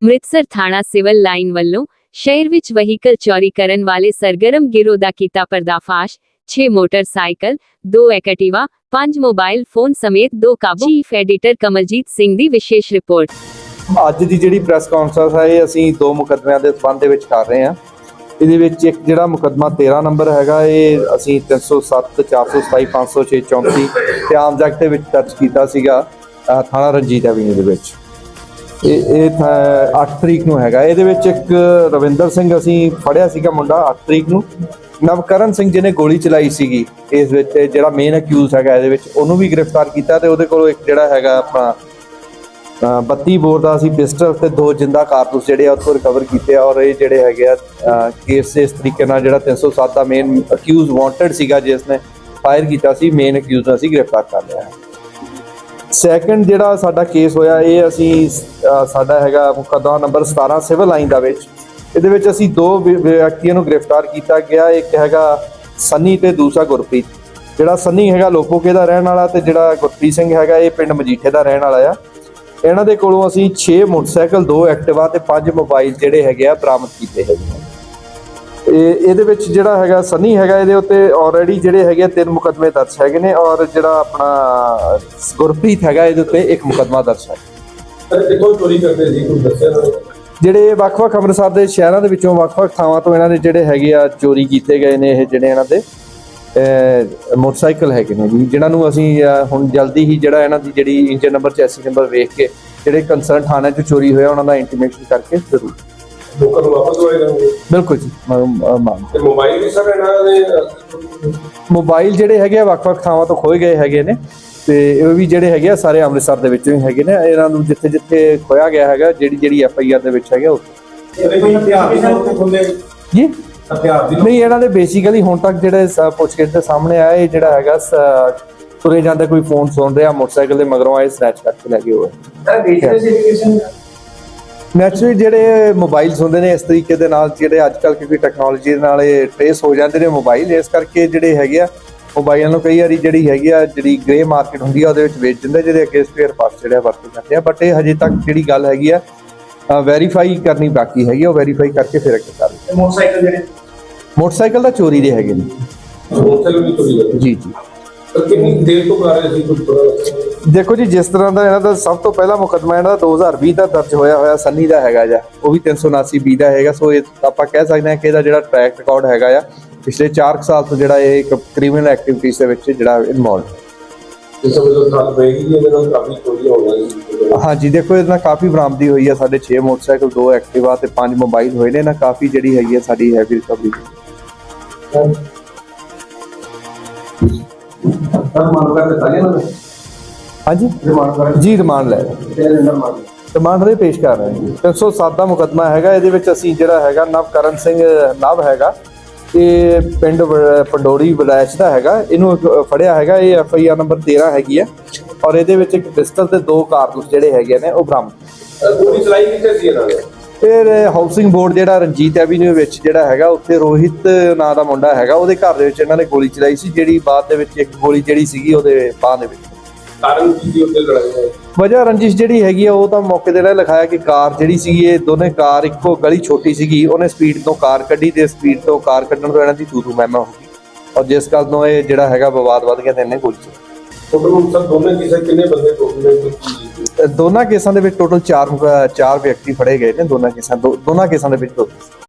ਅੰਮ੍ਰਿਤਸਰ ਥਾਣਾ civil line ਵੱਲੋਂ ਸ਼ਹਿਰ ਵਿੱਚ ਵਹੀਕਲ ਚੋਰੀ ਕਰਨ ਵਾਲੇ ਸਰਗਰਮ ਗਿਰੋਹ ਦਾ ਕੀਤਾ ਪਰਦਾਫਾਸ਼। 6 ਮੋਟਰਸਾਈਕਲ 2 ਐਕਟਿਵਾ 5 ਮੋਬਾਈਲ ਫੋਨ ਸਮੇਤ ਦੋ ਕਾਬੂ। ਚੀਫ ਐਡੀਟਰ ਕਮਲਜੀਤ ਸਿੰਘ ਦੀ ਵਿਸ਼ੇਸ਼ ਰਿਪੋਰਟ। ਅੱਜ ਦੀ ਜਿਹੜੀ ਪ੍ਰੈਸ ਕਾਨਫਰੰਸ ਹੈ, ਇਹ ਅਸੀਂ ਦੋ ਮੁਕੱਦਮਿਆਂ ਦੇ ਸਬੰਧ ਦੇ ਵਿੱਚ ਕਰ ਰਹੇ ਹਾਂ। ਇਹਦੇ ਵਿੱਚ ਇੱਕ ਜਿਹੜਾ ਮੁਕੱਦਮਾ 13 ਨੰਬਰ ਹੈਗਾ, ਇਹ ਅਸੀਂ 307 427 506 34 ਤੇ ਆਮ ਜਗਤ ਦੇ ਵਿੱਚ ਦਰਜ ਕੀਤਾ ਸੀਗਾ ਥਾਣਾ ਰਣਜੀਤ ਐਵੀਨਿਊ ਦੇ ਵਿੱਚ। ਇਹ ਇਹ ਥਾ- 8 ਤਰੀਕ ਨੂੰ ਹੈਗਾ। ਇਹਦੇ ਵਿੱਚ ਇੱਕ ਰਵਿੰਦਰ ਸਿੰਘ ਅਸੀਂ ਫੜਿਆ ਸੀਗਾ ਮੁੰਡਾ 8 ਤਰੀਕ ਨੂੰ। ਨਵਕਰਨ ਸਿੰਘ ਜਿਹਨੇ ਗੋਲੀ ਚਲਾਈ ਸੀਗੀ, ਇਸ ਵਿੱਚ ਜਿਹੜਾ ਮੇਨ ਅਕਿਊਜ਼ ਹੈਗਾ ਇਹਦੇ ਵਿੱਚ, ਉਹਨੂੰ ਵੀ ਗ੍ਰਿਫਤਾਰ ਕੀਤਾ ਤੇ ਉਹਦੇ ਕੋਲੋਂ ਇੱਕ ਜਿਹੜਾ ਹੈਗਾ ਆਪਣਾ 32 ਬੋਰ ਦਾ ਅਸੀਂ ਪਿਸਟਲ ਤੇ ਦੋ ਜਿੰਦਾ ਕਾਰਤੂਸ ਜਿਹੜੇ ਆ ਉੱਥੋਂ ਰਿਕਵਰ ਕੀਤੇ ਆ ਔਰ ਇਹ ਜਿਹੜੇ ਹੈਗੇ ਆ ਕੇਸ ਇਸ ਤਰੀਕੇ ਨਾਲ ਜਿਹੜਾ 307 ਦਾ ਮੇਨ ਅਕਿਊਜ਼ ਵਾਂਟਡ ਸੀਗਾ ਜਿਸ ਨੇ ਫਾਇਰ ਕੀਤਾ ਸੀ ਮੇਨ ਅਕਿਊਜ਼ ਨੂੰ ਅਸੀਂ ਗ੍ਰਿਫਤਾਰ ਕਰ ਲਿਆ ਹੈ। ਸੈਕੰਡ ਜਿਹੜਾ ਸਾਡਾ ਕੇਸ ਹੋਇਆ, ਇਹ ਅਸੀਂ ਸਾਡਾ ਹੈਗਾ ਮੁਕੱਦਮਾ ਨੰਬਰ 17 ਸਿਵਲ ਲਾਈਨ ਦਾ ਵਿੱਚ। ਇਹਦੇ ਵਿੱਚ ਅਸੀਂ ਦੋ ਵਿ- ਵਿਅਕਤੀਆਂ ਨੂੰ ਗ੍ਰਿਫਤਾਰ ਕੀਤਾ ਗਿਆ। ਇੱਕ ਹੈਗਾ ਸੰਨੀ ਤੇ ਦੂਸਰਾ ਗੁਰਪ੍ਰੀਤ। ਜਿਹੜਾ ਸੰਨੀ ਹੈਗਾ ਲੋਪੋਕੇ ਦਾ ਰਹਿਣ ਵਾਲਾ ਤੇ ਜਿਹੜਾ ਗੁਰਪ੍ਰੀਤ ਸਿੰਘ ਹੈਗਾ, ਇਹ ਪਿੰਡ ਮਜੀਠੇ ਦਾ ਰਹਿਣ ਵਾਲਾ ਆ। ਇਹਨਾਂ ਦੇ ਕੋਲੋਂ ਅਸੀਂ 6 ਮੋਟਰਸਾਈਕਲ 2 ਐਕਟਿਵਾ ਤੇ 5 ਮੋਬਾਈਲ ਜਿਹੜੇ ਹੈਗੇ ਆ ਬਰਾਮਦ ਕੀਤੇ ਹੈਗੇ ਆ। ਇਹ ਇਹਦੇ ਵਿੱਚ ਜਿਹੜਾ ਹੈਗਾ ਸੰਨੀ ਹੈਗਾ ਇਹਦੇ ਉੱਤੇ ਆਲਰੇਡੀ ਜਿਹੜੇ ਹੈਗੇ ਆ ਤਿੰਨ ਮੁਕੱਦਮੇ ਦਰਜ ਹੈਗੇ ਨੇ ਔਰ ਜਿਹੜਾ ਆਪਣਾ ਗੁਰਪ੍ਰੀਤ ਹੈਗਾ ਇਹਦੇ ਉੱਤੇ ਇੱਕ ਮੁਕੱਦਮਾ ਦਰਜ ਹੈ। ਚੋਰੀ ਕਰਦੇ ਦੱਸਿਆ ਜਿਹੜੇ ਵੱਖ-ਵੱਖ ਅੰਮ੍ਰਿਤਸਰ ਦੇ ਸ਼ਹਿਰਾਂ ਦੇ ਵਿੱਚੋਂ ਵੱਖ-ਵੱਖ ਥਾਵਾਂ ਤੋਂ ਇਹਨਾਂ ਦੇ ਜਿਹੜੇ ਹੈਗੇ ਆ ਚੋਰੀ ਕੀਤੇ ਗਏ ਨੇ ਇਹ ਜਿਹੜੇ ਇਹਨਾਂ ਦੇ ਮੋਟਰਸਾਈਕਲ ਹੈਗੇ ਨੇ ਜੀ ਜਿਨ੍ਹਾਂ ਨੂੰ ਅਸੀਂ ਹੁਣ ਜਲਦੀ ਹੀ ਜਿਹੜਾ ਇਹਨਾਂ ਦੀ ਜਿਹੜੀ ਇੰਜਨ ਨੰਬਰ ਚੈਸੀ ਨੰਬਰ ਵੇਖ ਕੇ ਜਿਹੜੇ ਕੰਸਰਨ ਥਾਣੇ 'ਚ ਚੋਰੀ ਹੋਇਆ ਉਹਨਾਂ ਦਾ ਇੰਟੀਮੇਸ਼ਨ ਕਰਕੇ ਜ਼ਰੂਰ। ਲੋਕਾਂ ਨੂੰ ਵਾਪਸ ਦਵਾਈ ਦਾਂਗੇ ਬਿਲਕੁਲ ਜੀ ਤੇ ਮੋਬਾਈਲ ਵੀ ਸਰ ਇਹਨਾਂ ਦੇ ਮੋਬਾਈਲ ਜਿਹੜੇ ਹੈਗੇ ਆ ਵੱਖ-ਵੱਖ ਥਾਵਾਂ ਤੋਂ ਖੋਏ ਗਏ ਹੈਗੇ ਨੇ ਤੇ ਇਹ ਵੀ ਜਿਹੜੇ ਹੈਗੇ ਆ ਸਾਰੇ ਅੰਮ੍ਰਿਤਸਰ ਦੇ ਵਿੱਚੋਂ ਹੀ ਹੈਗੇ ਨੇ ਇਹਨਾਂ ਨੂੰ ਜਿੱਥੇ-ਜਿੱਥੇ ਖੋਇਆ ਗਿਆ ਹੈਗਾ ਜਿਹੜੀ ਜਿਹੜੀ ਐਫ ਆਈ ਆਰ ਦੇ ਵਿੱਚ ਹੈਗਾ ਖੁੱਲੇ ਜੀ? ਹਥਿਆਰ ਨਹੀਂ ਇਹਨਾਂ ਦੇ ਬੇਸਿਕਲੀ ਹੁਣ ਤੱਕ ਜਿਹੜੇ ਪੁੱਛਗਿੱਛ ਦੇ ਸਾਹਮਣੇ ਆਇਆ ਇਹ ਜਿਹੜਾ ਹੈਗਾ ਤੁਰੇ ਜਾਂਦੇ ਕੋਈ ਫੋਨ ਸੁਣ ਰਿਹਾ ਮੋਟਰਸਾਈਕਲ ਦੇ ਮਗਰੋਂ ਆਏ ਸਨੈਚ ਕਰਕੇ ਲੈ ਗਏ ਹੋਏ। ਸਰ ਵੇਚਦੇ ਨੈਚੁਰਲੀ ਜਿਹੜੇ ਮੋਬਾਈਲਸ ਹੁੰਦੇ ਨੇ ਇਸ ਤਰੀਕੇ ਦੇ ਨਾਲ ਜਿਹੜੇ ਅੱਜ ਕੱਲ੍ਹ ਕਿਉਂਕਿ ਟੈਕਨੋਲੋਜੀ ਦੇ ਨਾਲ ਇਹ ਟ੍ਰੇਸ ਹੋ ਜਾਂਦੇ ਨੇ ਮੋਬਾਈਲ ਇਸ ਕਰਕੇ ਜਿਹੜੇ ਹੈਗੇ ਆ ਮੋਬਾਈਲਾਂ ਨੂੰ ਕਈ ਵਾਰੀ ਜਿਹੜੀ ਹੈਗੀ ਆ ਜਿਹੜੀ ਗ੍ਰੇ ਮਾਰਕੀਟ ਹੁੰਦੀ ਆ ਉਹਦੇ ਵਿੱਚ ਵੇਚ ਦਿੰਦੇ ਜਿਹਦੇ ਅੱਗੇ ਸਪੇਅਰ ਪਾਰਟਸ ਜਿਹੜੇ ਵਰਤੇ ਜਾਂਦੇ ਆ ਬਟ ਇਹ ਹਜੇ ਤੱਕ ਜਿਹੜੀ ਗੱਲ ਹੈਗੀ ਆ ਵੈਰੀਫਾਈ ਕਰਨੀ ਬਾਕੀ ਹੈਗੀ ਉਹ ਵੈਰੀਫਾਈ ਕਰਕੇ ਫਿਰ ਅੱਗੇ ਕਰ ਮੋਟਰਸਾਈਕਲ ਜਿਹੜੇ ਮੋਟਰਸਾਈਕਲ ਦਾ ਚੋਰੀ ਦੇ ਹੈਗੇ ਨੇ। ਮੋਟਰਸਾਈਕਲ ਵੀ ਚੋਰੀ ਜੀ ਜੀ। ਸਰ ਕਿੰਨੀ ਦੇਰ ਤੋਂ ਕਰ ਰਹੇ ਸੀ ਕੁਝ ਪਤਾ ਲੱਗਿਆ? ਦੇਖੋ ਜੀ ਜਿਸ ਤਰ੍ਹਾਂ ਦਾ ਇਹਨਾਂ ਦਾ ਸਭ ਤੋਂ ਪਹਿਲਾ ਮੁਕੱਦਮਾ ਇਹਨਾਂ ਦਾ 2020 ਦਾ ਦਰਜ ਹੋਇਆ ਹੋਇਆ ਸੰਨੀ ਦਾ ਹੈਗਾ ਜਾਂ ਉਹ ਵੀ 379 ਬੀ ਦਾ ਹੈਗਾ ਸੋ ਇਹ ਆਪਾਂ ਕਹਿ ਸਕਦੇ ਹਾਂ ਕਿ ਇਹਦਾ ਜਿਹੜਾ ਟਰੈਕ ਰਿਕਾਰਡ ਹੈਗਾ ਆ ਪਿਛਲੇ 4 ਸਾਲ ਤੋਂ ਜਿਹੜਾ ਇਹ ਇੱਕ ਕ੍ਰਿਮੀਨਲ ਐਕਟੀਵਿਟੀਜ਼ ਦੇ ਵਿੱਚ ਜਿਹੜਾ ਇਨਵੋਲਵ ਇਸ ਪਏਗੀ ਇਹਦੇ ਨਾਲ ਕਾਫੀ ਹੋ ਗਈਆਂ ਹਾਂਜੀ ਦੇਖੋ ਇਹਦੇ ਨਾਲ ਕਾਫੀ ਬਰਾਮਦੀ ਹੋਈ ਹੈ ਸਾਡੇ 6 ਮੋਟਰਸਾਈਕਲ 2 ਐਕਟਿਵਾ ਤੇ 5 ਮੋਬਾਈਲ ਹੋਏ ਨੇ। ਨਾ ਕਾਫੀ ਜਿਹੜੀ ਹੈਗੀ ਹੈ ਸਾਡੀ ਹੈਵੀ ਰਿਕਵਰੀ। ਹਾਂਜੀ? ਜੀ ਰਿਮਾਂਡ ਲੈ ਰਿਮਾਂਡ? ਦੇ ਪੇਸ਼ ਕਰ ਰਹੇ ਹਾਂ 307 ਦਾ ਮੁਕੱਦਮਾ ਹੈਗਾ ਇਹਦੇ ਵਿੱਚ ਅਸੀਂ ਜਿਹੜਾ ਹੈਗਾ ਨਵਕਰਨ ਸਿੰਘ ਨਵ ਹੈਗਾ ਇਹ ਪਿੰਡ ਪੰਡੋਰੀ ਬਲੈਚ ਦਾ ਹੈਗਾ। ਇਹਨੂੰ ਫੜਿਆ ਹੈਗਾ। ਇਹ ਐਫ ਆਈ ਆਰ ਨੰਬਰ 13 ਹੈਗੀ ਹੈ ਔਰ ਇਹਦੇ ਵਿੱਚ ਇੱਕ ਪਿਸਟਲ ਤੇ ਦੋ ਕਾਰਤੂਸ ਜਿਹੜੇ ਹੈਗੇ ਨੇ ਉਹ ਬਰਾਮਦ। ਗੋਲੀ ਚਲਾਈ ਕਿੱਥੇ ਸੀ ਇਹਨਾਂ ਨੇ ਫਿਰ ਹਾਊਸਿੰਗ ਬੋਰਡ ਜਿਹੜਾ ਰਣਜੀਤ ਐਵੀਨਿਊ ਵਿੱਚ ਜਿਹੜਾ ਹੈਗਾ ਉੱਥੇ ਰੋਹਿਤ ਨਾਂ ਦਾ ਮੁੰਡਾ ਹੈਗਾ। ਉਹਦੇ ਘਰ ਦੇ ਵਿੱਚ ਇਹਨਾਂ ਨੇ ਗੋਲੀ ਚਲਾਈ ਸੀ ਜਿਹੜੀ ਬਾਅਦ ਦੇ ਵਿੱਚ ਇੱਕ ਗੋਲੀ ਜਿਹੜੀ ਸੀਗੀ ਉਹਦੇ ਬਾਹ ਦੇ ਵਿੱਚ। ਕਾਰਨ ਕੀ ਸੀ? ਉੱਤੇ ਲੜਾਈ ਦਾ ਵਜ੍ਹਾ ਰੰਜਿਸ਼ ਜਿਹੜੀ ਹੈਗੀ ਆ ਉਹ ਤਾਂ ਮੌਕੇ ਤੇ ਲਿਖਾਇਆ ਕਿ ਕਾਰ ਜਿਹੜੀ ਸੀਗੀ ਇਹ ਦੋਨੇ ਕਾਰ ਇੱਕੋ ਗਲੀ ਛੋਟੀ ਸੀਗੀ ਉਹਨੇ ਸਪੀਡ ਤੋਂ ਕਾਰ ਕੱਢੀ ਤੇ ਸਪੀਡ ਤੋਂ ਕਾਰ ਕੱਢਣ ਤੋਂ ਇਹਨਾਂ ਦੀ ਤੂ ਤੂ ਮਹਿਮਾ ਹੋ ਗਈ। ਔਰ ਜਿਸ ਗੱਲ ਤੋਂ ਇਹ ਜਿਹੜਾ ਹੈਗਾ ਵਿਵਾਦ ਵੱਧ ਗਿਆ ਤੇ ਇਹਨੇ ਗੋਲੀ ਚਲਾਈ। ਦੋਨੇ ਕਿਸੇ ਦੇ ਵਿੱਚ ਟੋਟਲ 4 4 ਵਿਅਕਤੀ ਫੜੇ ਗਏ ਨੇ ਦੋਨਾਂ ਕੇਸਾਂ ਦੋ- ਦੋਨਾਂ ਕੇਸਾਂ ਦੇ ਵਿੱਚ total